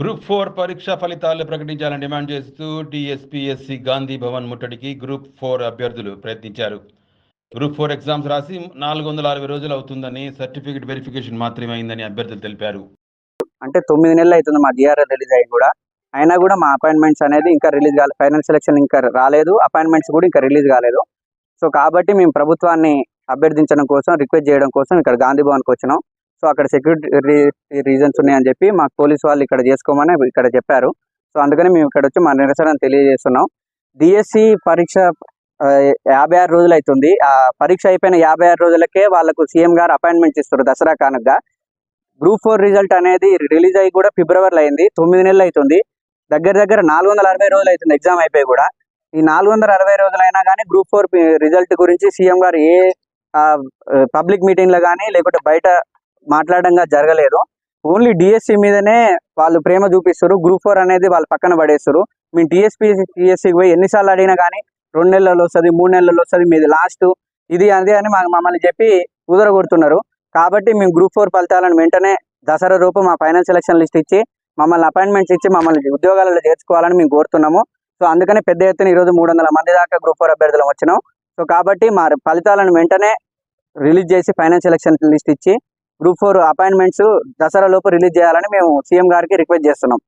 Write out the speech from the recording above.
Group four పరీక్ష ఫలితాలు ప్రకటించాలని డిమాండ్ చేస్తూ టీఎస్పీఎస్సీ గాంధీ భవన్ ముట్టడికి గ్రూప్ ఫోర్ అభ్యర్థులు ప్రయత్నించారు. గ్రూప్ ఫోర్ ఎగ్జామ్స్ రాసి నాలుగు వందల అరవై రోజులు అవుతుందని సర్టిఫికెట్ వెరిఫికేషన్ మాత్రమే అయిందని అభ్యర్థులు తెలిపారు. అంటే తొమ్మిది నెలలు అవుతుంది మా డిఆర్ఆర్ రిలీజ్ అయ్యి కూడా. అయినా కూడా మా అపాయింట్మెంట్స్ అనేది ఇంకా రిలీజ్ కాలేదు ఫైనల్ సెలక్షన్ ఇంకా రాలేదు అపాయింట్మెంట్స్ కూడా ఇంకా రిలీజ్ కాలేదు. సో కాబట్టి మేము ప్రభుత్వాన్ని అభ్యర్థించడం కోసం రిక్వెస్ట్ చేయడం కోసం ఇక్కడ గాంధీ భవన్కి వచ్చినాం. సో అక్కడ సెక్యూరిటీ రీజన్స్ ఉన్నాయని చెప్పి మాకు పోలీస్ వాళ్ళు ఇక్కడ చేసుకోమని ఇక్కడ చెప్పారు. సో అందుకని మేము ఇక్కడ వచ్చి మా నిరసన తెలియజేస్తున్నాం. డిఎస్సి పరీక్ష యాభై ఆరు రోజులు అవుతుంది ఆ పరీక్ష అయిపోయిన యాభై ఆరు రోజులకే వాళ్ళకు సీఎం గారు అపాయింట్మెంట్ ఇస్తారు దసరా కానుకగా గ్రూప్ ఫోర్ రిజల్ట్ అనేది రిలీజ్ అయ్యి కూడా ఫిబ్రవరిలో అయింది. తొమ్మిది నెలలు అవుతుంది దగ్గర దగ్గర నాలుగు వందల అరవై రోజులు అవుతుంది ఎగ్జామ్ అయిపోయి కూడా. ఈ నాలుగు వందల అరవై రోజులైనా కానీ గ్రూప్ ఫోర్ రిజల్ట్ గురించి సీఎం గారు ఏ పబ్లిక్ మీటింగ్లో కానీ లేకుంటే బయట మాట్లాడంగా జరగలేదు. ఓన్లీ డిఎస్సి మీదనే వాళ్ళు ప్రేమ చూపిస్తారు. గ్రూప్ ఫోర్ అనేది వాళ్ళు పక్కన పడేస్తారు. మేము టీఎస్పీ టీఎస్సీకి పోయి ఎన్నిసార్లు అడిగినా కానీ రెండు నెలల్లో వస్తుంది మూడు నెలల్లో వస్తుంది మీది లాస్ట్ ఇది అదే అని మా- మమ్మల్ని చెప్పి కుదరగొడుతున్నారు కాబట్టి మేము గ్రూప్ ఫోర్ ఫలితాలను వెంటనే దసరా రూపు మా ఫైనల్ సెలక్షన్ లిస్ట్ ఇచ్చి మమ్మల్ని అపాయింట్మెంట్స్ ఇచ్చి మమ్మల్ని ఉద్యోగాలలో చేర్చుకోవాలని మేము కోరుతున్నాము. సో అందుకనే పెద్ద ఎత్తున ఈరోజు మూడు వందల మంది దాకా గ్రూప్ ఫోర్ అభ్యర్థులు వచ్చినాం. సో కాబట్టి మా ఫలితాలను వెంటనే రిలీజ్ చేసి ఫైనల్ సెలెక్షన్ లిస్ట్ ఇచ్చి గ్రూప్ ఫోర్ అపాయింట్మెంట్స్ దసరా లోపు రిలీజ్ చేయాలని మేము సీఎం గారికి రిక్వెస్ట్ చేస్తున్నాం.